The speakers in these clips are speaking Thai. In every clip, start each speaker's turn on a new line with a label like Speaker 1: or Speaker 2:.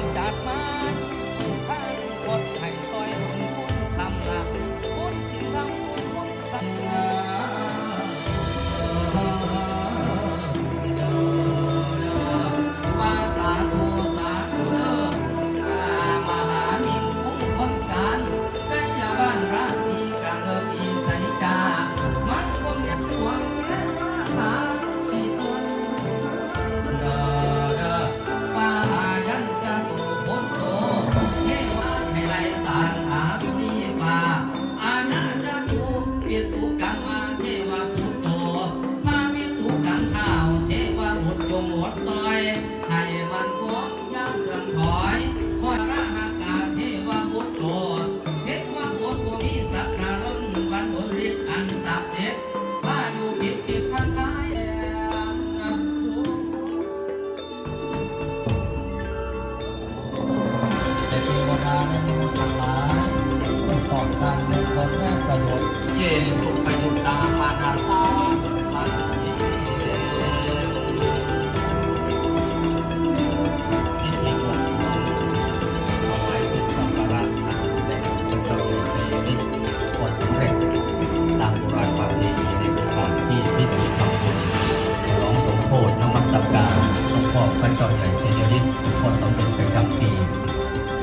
Speaker 1: That. lahat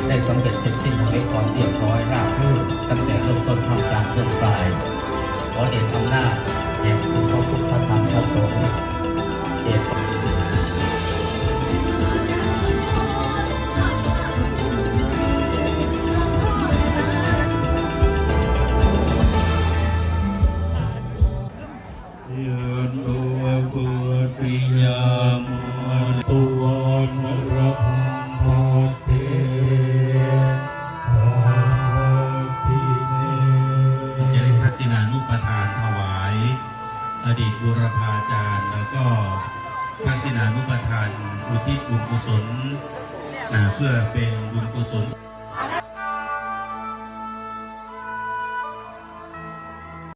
Speaker 1: ได้สำเร็จเสร็จสิ้นไว้ก่อนเรียบร้อยราบรื่นตั้งแต่เริ่มต้นทำกลางเริ่มปลาย ขอเด่นอำนาจแห่งคุณพระพุทธธรรมพระสงฆ์เดช
Speaker 2: เย
Speaker 3: อ อดีตบูรพาจารย์ แล้วก็พัะสินานุปทานอุทิศบุญกุศลเพื่อเป็นบุญกุศล